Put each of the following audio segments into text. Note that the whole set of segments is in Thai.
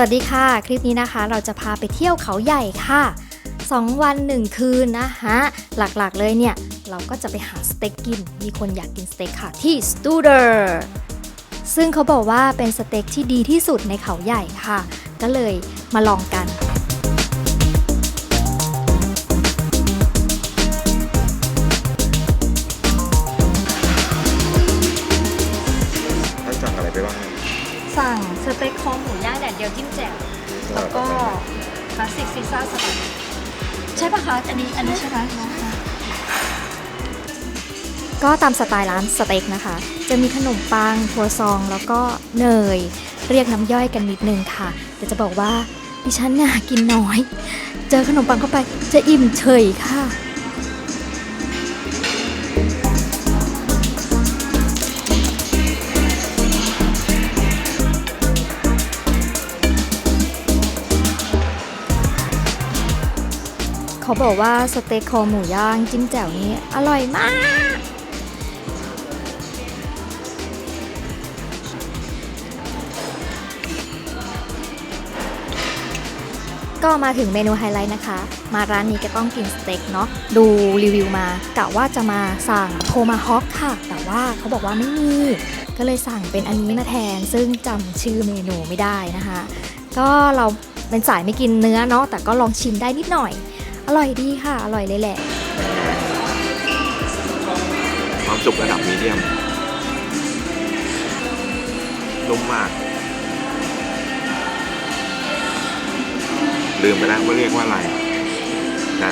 วัสดีค่ะ คลิปนี้นะคะ เราจะพาไปเที่ยวเขาใหญ่ค่ะ 2 วัน 1 คืนนะคะหลักๆเลยเนี่ย เราก็จะไปหาสเต็กกิน มีคนอยากกินสเต็กค่ะที่สตูเดอร์ซึ่งเขาบอกว่าเป็นสเต็กที่ดีที่สุดในเขาใหญ่ค่ะ ก็เลยมาลองกัน ซีซ่าสลัดใช่ปะคะอันนี้อันนี้ใช่ไหมน้องคะก็ตามสไตล์ร้านสเต็กนะคะ จะมีขนมปังทัวซอง แล้วก็เนย เรียกน้ำย่อยกันนิดนึงค่ะ แต่จะบอกว่าดิฉันน่ะกินน้อย เจอขนมปังเข้าไปจะอิ่มเฉยค่ะ เขาบอกว่าสเต็กคอหมูย่างจิ้มแจ่วนี้อร่อยมาก ก็มาถึงเมนูไฮไลท์นะคะ มาร้านนี้ก็ต้องกินสเต็กเนาะดูรีวิวมากะว่าจะมาสั่งโทมาฮอคค่ะ แต่ว่าเขาบอกว่าไม่มี ก็เลยสั่งเป็นอันนี้มาแทน ซึ่งจำชื่อเมนูไม่ได้นะคะ ก็เราเป็นสายไม่กินเนื้อเนาะแต่ก็ลองชิมได้นิดหน่อย อร่อยดีค่ะ อร่อยเลยแหละ ความสุกระดับมีเดียมนุ่มมาก ลืมไปแล้วว่าเรียกว่าอะไรแต่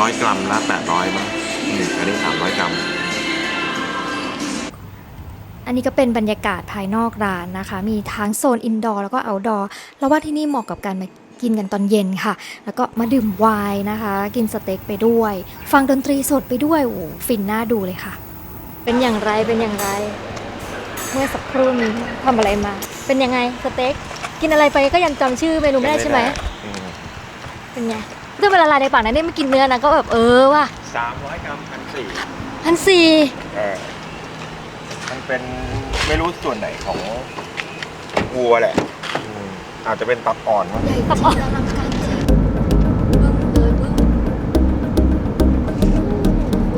ร้อยกรัมละแปดร้อยมั้งอืมอันนี้สามร้อยกรัม อันนี้ก็เป็นบรรยากาศภายนอกร้านนะคะ มีทั้งโซนอินดอร์แล้วก็เอาท์ดอร์ แล้วว่าที่นี่เหมาะกับการมา กินกันตอนเย็นค่ะ แล้วก็มาดื่มไวน์นะคะ กินสเต็กไปด้วย ฟังดนตรีสดไปด้วยโอ้โหฟินน่าดูเลยค่ะ เป็นอย่างไรเป็นอย่างไร เมื่อสักครู่นี้ทำอะไรมา เป็นยังไงสเต็กกินอะไรไปก็ยังจำชื่อเมนูไม่ได้ใช่ไหมเป็นไงถ้าเวลาละลายในปากนะนี่ไม่กินเนื้อนะก็แบบเออว่ะสามร้อยกรัมพันสี่พันสี่เออมันเป็นไม่รู้ส่วนไหนของวัวแหละ อาจจะเป็นตับอ่อนมั้งใหญ่ตับอ่อนอลังการจริงเบิ่งเลยเบิ่ง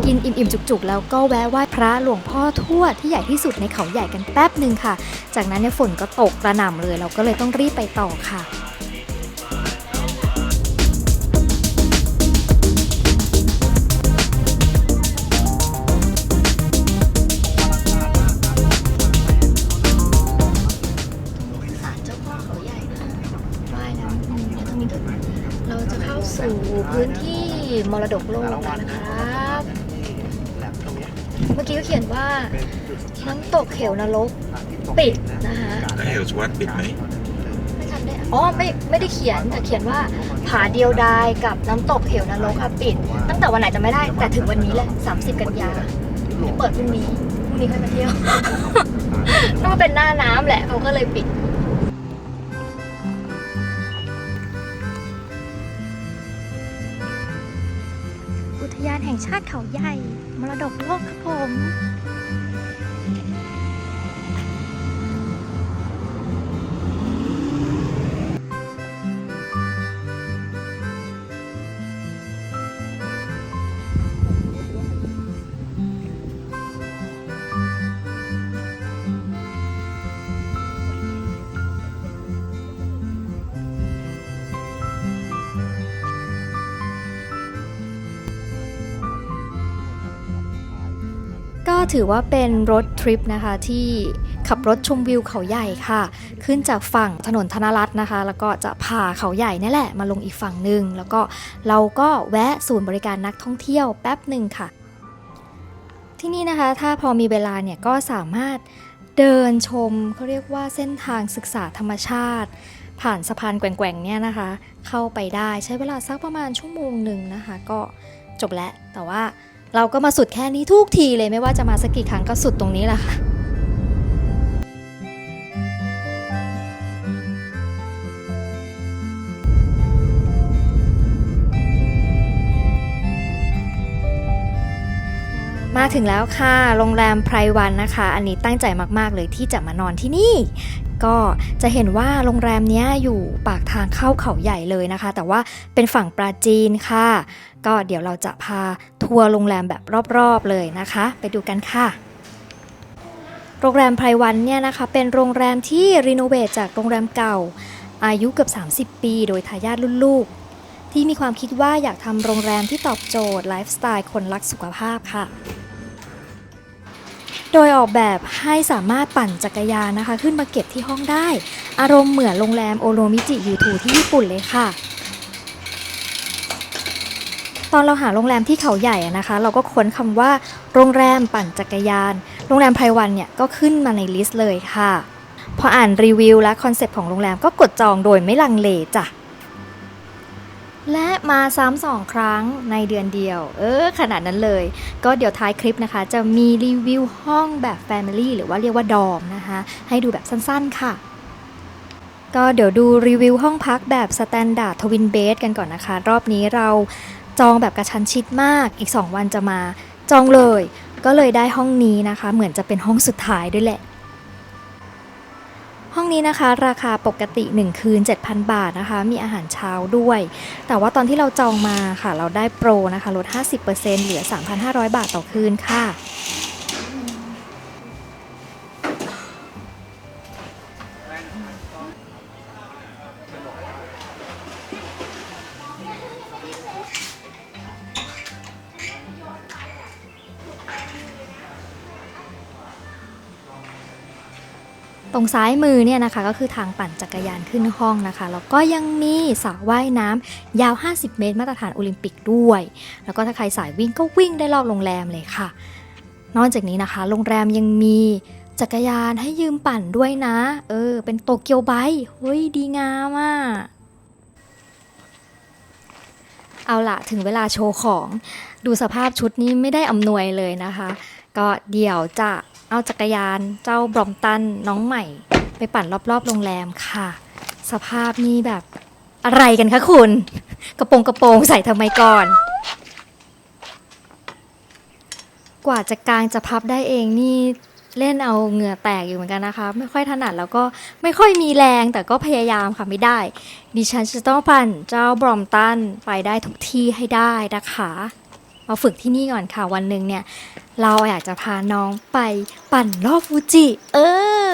กินอิ่มๆจุกๆ แล้วก็แวะไหว้พระหลวงพ่อทวดที่ใหญ่ที่สุดในเขาใหญ่กันแป๊บหนึ่งค่ะ จากนั้นเนี่ยฝนก็ตกกระหน่ำเลย เราก็เลยต้องรีบไปต่อค่ะ เราจะเข้าสู่พื้นที่มรดกโลกแล้วนะครับ เมื่อกี้ก็เขียนว่าน้ำตกเขวนรกปิดนะคะแล้วเอลสวัตปิดไหมไม่ทันได้อ๋อไม่ไม่ได้เขียนแต่เขียนว่าผาเดียวดายกับน้ำตกเขวนรกค่ะปิด ตั้งแต่วันไหนจะไม่ได้แต่ถึงวันนี้แหละ 30 กันยาเปิดพรุ่งนี้พรุ่งนี้ค่อยมาเที่ยวต้องเป็นหน้าน้ำแหละเขาก็เลยปิด ยานแห่งชาติเขาใหญ่ มรดกโลกครับผม ถือว่าเป็นรถทริปนะคะที่ขับรถชมวิวเขาใหญ่ค่ะ ขึ้นจากฝั่งถนนธนรัตน์นะคะ แล้วก็จะพาเขาใหญ่นี่แหละ มาลงอีกฝั่งหนึ่งแล้วก็เราก็แวะศูนย์บริการนักท่องเที่ยวแป๊บหนึ่งค่ะ ที่นี่นะคะถ้าพอมีเวลาเนี่ยก็สามารถเดินชมเขาเรียกว่าเส้นทางศึกษาธรรมชาติ ผ่านสะพานแกว่งๆเนี่ยนะคะ เข้าไปได้ใช้เวลาสักประมาณชั่วโมงหนึ่งนะคะ ก็จบแล้วแต่ว่า เราก็มาสุดแค่นี้ทุกทีเลยไม่ว่าจะมาสักกี่ครั้งก็สุดตรงนี้แหละค่ะ มาถึงแล้วค่ะ โรงแรมไพรวันนะคะ อันนี้ตั้งใจมากๆเลยที่จะมานอนที่นี่ ก็จะเห็นว่าโรงแรมนี้อยู่ปากทางเข้าเขาใหญ่เลยนะคะ แต่ว่าเป็นฝั่งปราจีนค่ะ ก็เดี๋ยวเราจะพาทัวร์โรงแรมแบบรอบๆเลยนะคะ ไปดูกันค่ะโรงแรมไพรวันเนี่ยนะคะเป็นโรงแรมที่รีโนเวทจากโรงแรมเก่า อายุเกือบ 30 ปี โดยทายาทรุ่นลูก ที่มีความคิดว่าอยากทำโรงแรมที่ตอบโจทย์ไลฟ์สไตล์คนรักสุขภาพค่ะ โดยออกแบบให้สามารถปั่นจักรยานนะคะ ขึ้นมาเก็บที่ห้องได้ อารมณ์เหมือนโรงแรมโอโรมิจิยูทูที่ญี่ปุ่นเลยค่ะ ตอนเราหาโรงแรมที่เขาใหญ่นะคะ เราก็ค้นคำว่า โรงแรมปั่นจักรยาน โรงแรมไพรวันเนี่ยก็ขึ้นมาในลิสต์เลยค่ะพออ่านรีวิวและคอนเซปต์ของโรงแรมก็กดจองโดยไม่ลังเลจ้ะ และมาซ้ำสองครั้งในเดือนเดียว เออ ขนาดนั้นเลย ก็เดี๋ยวท้ายคลิปนะคะ จะมีรีวิวห้องแบบ Family หรือว่าเรียกว่าดอมนะคะ ให้ดูแบบสั้นๆค่ะ ก็เดี๋ยวดูรีวิวห้องพักแบบสแตนดาร์ดทวินเบดกันก่อนนะคะ รอบนี้เราจองแบบกระชั้นชิดมาก อีก 2 วันจะมาจองเลย ก็เลยได้ห้องนี้นะคะ เหมือนจะเป็นห้องสุดท้ายด้วยแหละ ห้องนี้นะคะราคาปกติ 1 คืน 7,000 บาทนะคะ มีอาหารเช้าด้วย แต่ว่าตอนที่เราจองมาค่ะ เราได้โปรนะคะลด 50%เหลือ 3,500 บาทต่อคืนค่ะ รงซ้ายมือเนี่ยนะคะก็คือทางปั่นจักรยานขึ้นห้องนะคะแล้วก็ยังมีสระว่ายน้ำยาว 50 เมตร มาตรฐานโอลิมปิกด้วย แล้วก็ถ้าใครสายวิ่งก็วิ่งได้รอบโรงแรมเลยค่ะ นอกจากนี้นะคะ โรงแรมยังมีจักรยานให้ยืมปั่นด้วยนะ เออ เป็นโตเกียวไบค์เฮ้ยดีงามอะเอาละถึงเวลาโชว์ของดูสภาพชุดนี้ไม่ได้อำนวยเลยนะคะ ก็เดี๋ยวจะ เอาจักรยานเจ้าบรอมตันน้องใหม่ ไปปั่นรอบๆโรงแรมค่ะ สภาพนี่แบบอะไรกันคะคุณ กระโปรงกระโปรงใส่ทำไมก่อน กว่าจะกลางจะพับได้เองนี่เล่นเอาเหงื่อแตกอยู่เหมือนกันนะคะ ไม่ค่อยถนัดแล้วก็ไม่ค่อยมีแรงแต่ก็พยายามค่ะไม่ได้ ดิฉันจะต้องปั่นเจ้าบรอมตันไปได้ทุกที่ให้ได้นะคะ มาฝึกที่นี่ก่อนค่ะวันหนึ่งเนี่ย เราอยากจะพาน้องไปปั่นรอบฟูจิ เอ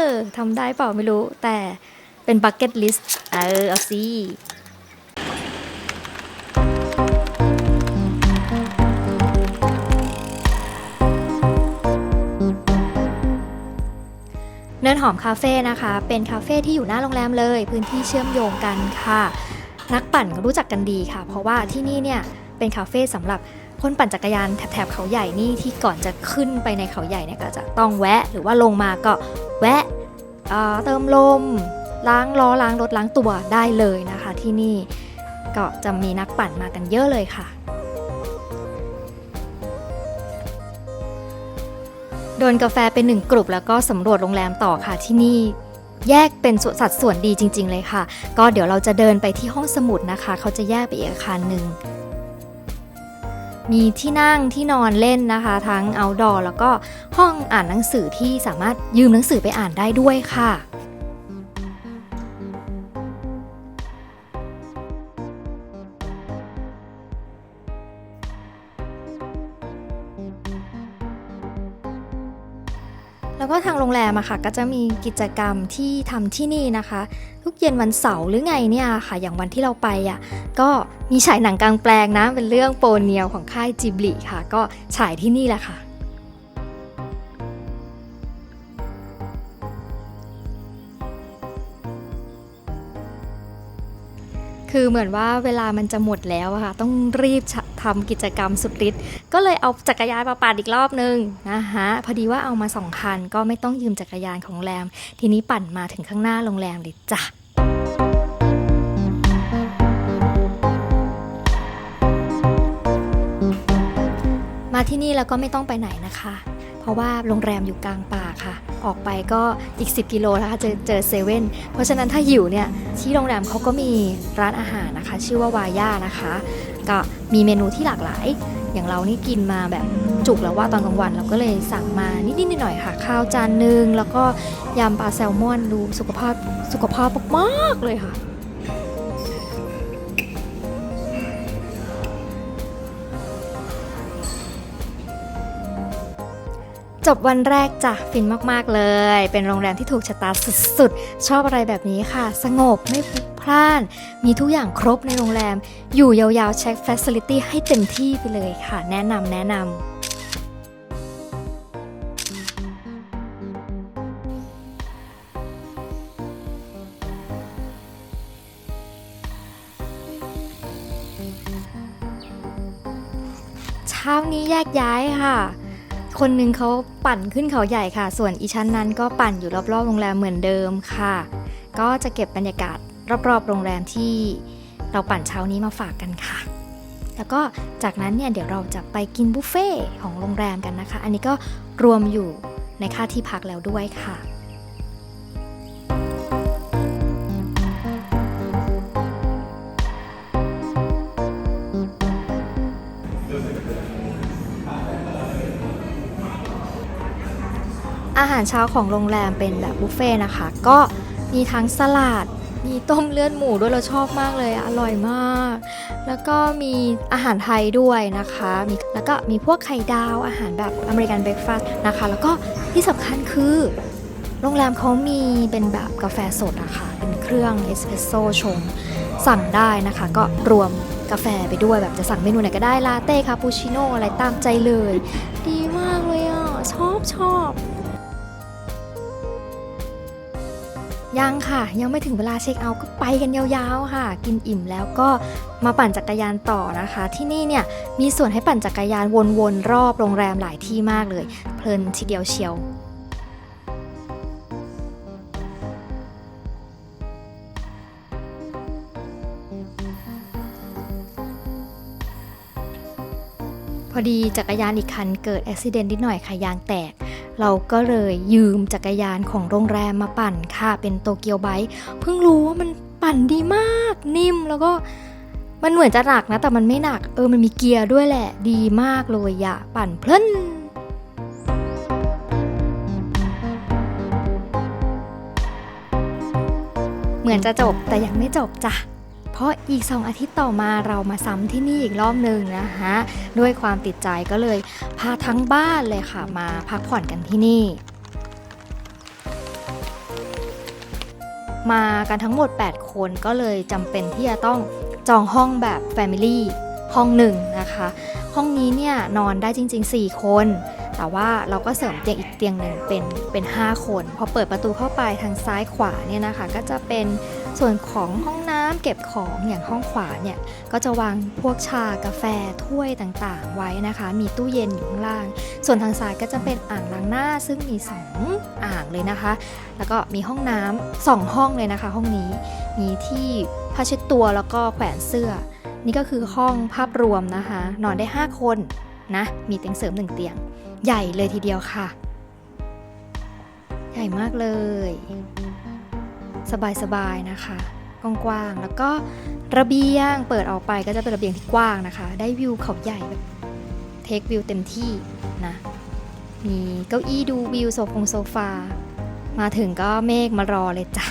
อทำได้เปล่าไม่รู้ แต่เป็นบักเก็ตลิสต์เออ เอาสิเนินหอมคาเฟ่นะคะ เป็นคาเฟ่ที่อยู่หน้าโรงแรมเลย พื้นที่เชื่อมโยงกันค่ะ นักปั่นก็รู้จักกันดีค่ะ เพราะว่าที่นี่เนี่ยเป็นคาเฟ่สำหรับ คนปั่นจักรยานแถบๆเขาใหญ่นี่ที่ก่อนจะขึ้นไปในเขาใหญ่เนี่ยก็จะต้องแวะหรือว่าลงมาก็แวะเเติมลม ล้างล้อล้างรถล้างตัวได้เลยนะคะ ที่นี่ก็จะมีนักปั่นมากันเยอะเลยค่ะ โดนกาแฟเป็นหนึ่งกลุ่มแล้วก็สำรวจโรงแรมต่อค่ะที่นี่แยกเป็นส่วนสัดส่วนดีจริง ๆ เลยค่ะ ก็เดี๋ยวเราจะเดินไปที่ห้องสมุดนะคะ เขาจะแยกไปอีกอาคารหนึ่ง มีที่นั่งที่นอนเล่นนะคะ ทั้ง outdoor แล้วก็ห้องอ่านหนังสือที่สามารถยืมหนังสือไปอ่านได้ด้วยค่ะ วก็ทางโรงแรมอะค่ะก็จะมีกิจกรรมที่ทำที่นี่นะคะ ทุกเย็นวันเสาร์หรือไงเนี่ยค่ะ อย่างวันที่เราไปอะก็มีฉายหนังกลางแปลงนะ เป็นเรื่องโปเนียวของค่ายจิบลิค่ะ ก็ฉายที่นี่แหละค่ะ คือเหมือนว่าเวลามันจะหมดแล้วอะค่ะ ต้องรีบทำกิจกรรมสุดฤทธิ์ก็เลยเอาจักรยานมาปั่นอีกรอบนึงนะคะพอดีว่าเอามาสองคัน ก็ไม่ต้องยืมจักรยานของโรงแรม ทีนี้ปั่นมาถึงข้างหน้าโรงแรมเลยจ้ะมาที่นี่แล้วก็ไม่ต้องไปไหนนะคะ ราะว่าโรงแรมอยู่กลางป่าค่ะ ออกไปก็อีก 10 กิโลนะคะจะเจอเซเว่นเพราะฉะนั้นถ้าหิวเนี่ยที่โรงแรมเขาก็มีร้านอาหารนะคะ ชื่อว่าวาย่านะคะ ก็มีเมนูที่หลากหลาย อย่างเรานี่กินมาแบบจุกแล้วว่าตอนกลางวันเราก็เลยสั่งมานิดๆหน่อยๆค่ะ ข้าวจานหนึ่งแล้วก็ยำปลาแซลมอนดูสุขภาพสุขภาพมากๆเลยค่ะ จบวันแรกจ้ะฟินมากๆเลย เป็นโรงแรมที่ถูกชะตาสุดๆ ชอบอะไรแบบนี้ค่ะ สงบไม่พลุกพล่าน มีทุกอย่างครบในโรงแรม อยู่ยาวๆ เช็คฟ a ซิลิตี้ให้เต็มที่ไปเลยค่ะ แนะนำแนะนำเช้านี้แยกย้ายค่ะ คนหนึ่งเขาปั่นขึ้นเขาใหญ่ค่ะ ส่วนอีชั้นนั้นก็ปั่นอยู่รอบๆโรงแรมเหมือนเดิมค่ะ ก็จะเก็บบรรยากาศรอบๆ โรงแรมที่เราปั่นเช้านี้มาฝากกันค่ะ แล้วก็จากนั้นเนี่ยเดี๋ยวเราจะไปกินบุฟเฟ่ของโรงแรมกันนะคะ อันนี้ก็รวมอยู่ในค่าที่พักแล้วด้วยค่ะ อาหารเช้าของโรงแรมเป็นแบบบุฟเฟ่ต์นะคะ ก็มีทั้งสลัด มีต้มเลือดหมูด้วยเราชอบมากเลยอร่อยมาก แล้วก็มีอาหารไทยด้วยนะคะมีแล้วก็มีพวกไข่ดาวอาหารแบบอเมริกันเบรกฟาสต์นะคะ แล้วก็ที่สำคัญคือโรงแรมเขามีเป็นแบบกาแฟสดอะค่ะ เป็นเครื่องเอสเปรสโซ่ชง สั่งได้นะคะ ก็รวมกาแฟไปด้วยแบบจะสั่งเมนูไหนก็ได้ลาเต้คาปูชิโน่อะไรตามใจเลย ดีมากเลยอะ ชอบชอบ ยังค่ะ ยังไม่ถึงเวลาเช็คเอาท์ก็ไปกันยาวๆค่ะ กินอิ่มแล้วก็มาปั่นจักรยานต่อนะคะ ที่นี่เนี่ยมีส่วนให้ปั่นจักรยานวนๆรอบโรงแรมหลายที่มากเลย เพลินทีเดียวเชียวพอดีจักรยานอีกคันเกิดอุบิเหตุนิดหน่อยค่ะยางแตก เราก็เลยยืมจักรยานของโรงแรมมาปั่นค่ะเป็นโตเกียวไบค์เพิ่งรู้ว่ามันปั่นดีมากนิ่มแล้วก็มันเหมือนจะหนักนะ แต่มันไม่หนัก เออมันมีเกียร์ด้วยแหละ ดีมากเลยอะปั่นเพลินเหมือนจะจบแต่ยังไม่จบจ้ะ เพราะอีก 2 อาทิตย์ต่อมาเรามาซ้ำที่นี่อีกรอบหนึ่งนะคะด้วยความติดใจก็เลยพาทั้งบ้านเลยค่ะมาพักผ่อนกันที่นี่ มากันทั้งหมด 8 คนก็เลยจำเป็นที่จะต้องจองห้องแบบ Family ห้องหนึ่งนะคะ ห้องนี้เนี่ยนอนได้จริง ๆ 4 คน แต่ว่าเราก็เสริมเตียงอีกเตียงหนึ่งเป็นเป็น 5 คน พอเปิดประตูเข้าไปทางซ้ายขวาเนี่ยนะคะ ก็จะเป็น ส่วนของห้องน้ำเก็บของอย่างห้องขวาเนี่ยก็จะวางพวกชากาแฟถ้วยต่างๆ ไว้นะคะ มีตู้เย็นอยู่ข้างล่าง ส่วนทางซ้ายก็จะเป็นอ่างล้างหน้าซึ่งมี2อ่างเลยนะคะ แล้วก็มีห้องน้ำสองห้องเลยนะคะ ห้องนี้มีที่ผ้าเช็ดตัวแล้วก็แขวนเสื้อ นี่ก็คือห้องภาพรวมนะคะ นอนได้ 5 คนนะมีเตียงเสริมหนึ่งเตียง ใหญ่เลยทีเดียวค่ะ ใหญ่มากเลย สบายๆนะคะกว้างๆแล้วก็ระเบียงเปิดออกไปก็จะเป็นระเบียงที่กว้างนะคะ ได้วิวเขาใหญ่แบบเทควิวเต็มที่นะมีเก้าอี้ดูวิวโซฟงโซฟา มาถึงก็เมฆมารอเลยจ้ะ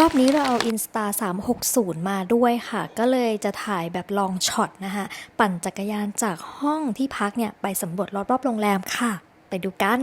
รอบนี้เราเอา Insta 360 มาด้วยค่ะ ก็เลยจะถ่ายแบบลองช็อตนะคะปั่นจักรยานจากห้องที่พักเนี่ย ไปสำรวจรอบๆโรงแรมค่ะ ไปดูกัน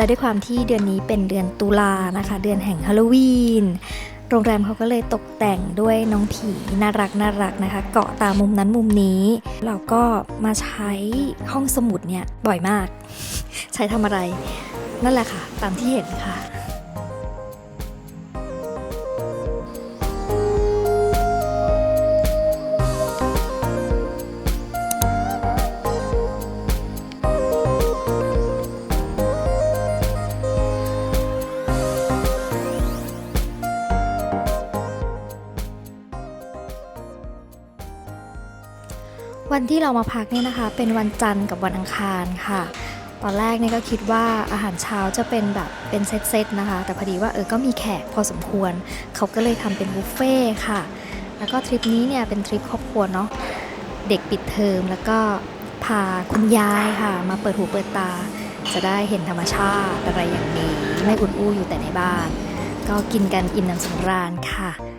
และด้วยความที่เดือนนี้เป็นเดือนตุลานะคะ เดือนแห่งฮาโลวีนโรงแรมเขาก็เลยตกแต่งด้วยน้องผีน่ารักน่ารักนะคะ เกาะตามมุมนั้นมุมนี้ เราก็มาใช้ห้องสมุดเนี่ยบ่อยมาก ใช้ทำอะไร นั่นแหละค่ะ ตามที่เห็นค่ะ วันที่เรามาพักเนี่ยนะคะ เป็นวันจันทร์กับวันอังคารค่ะ ตอนแรกเนี่ยก็คิดว่าอาหารเช้าจะเป็นแบบเป็นเซตๆนะคะ แต่พอดีว่าเออก็มีแขกพอสมควร เขาก็เลยทำเป็นบุฟเฟ่ค่ะ แล้วก็ทริปนี้เนี่ยเป็นทริปครอบครัวเนาะเด็กปิดเทอมแล้วก็พาคุณยายค่ะ มาเปิดหูเปิดตา จะได้เห็นธรรมชาติอะไรอย่างนี้ ไม่อุ่นอู้อยู่แต่ในบ้าน ก็กินกันอิ่มน้ำสำราญค่ะ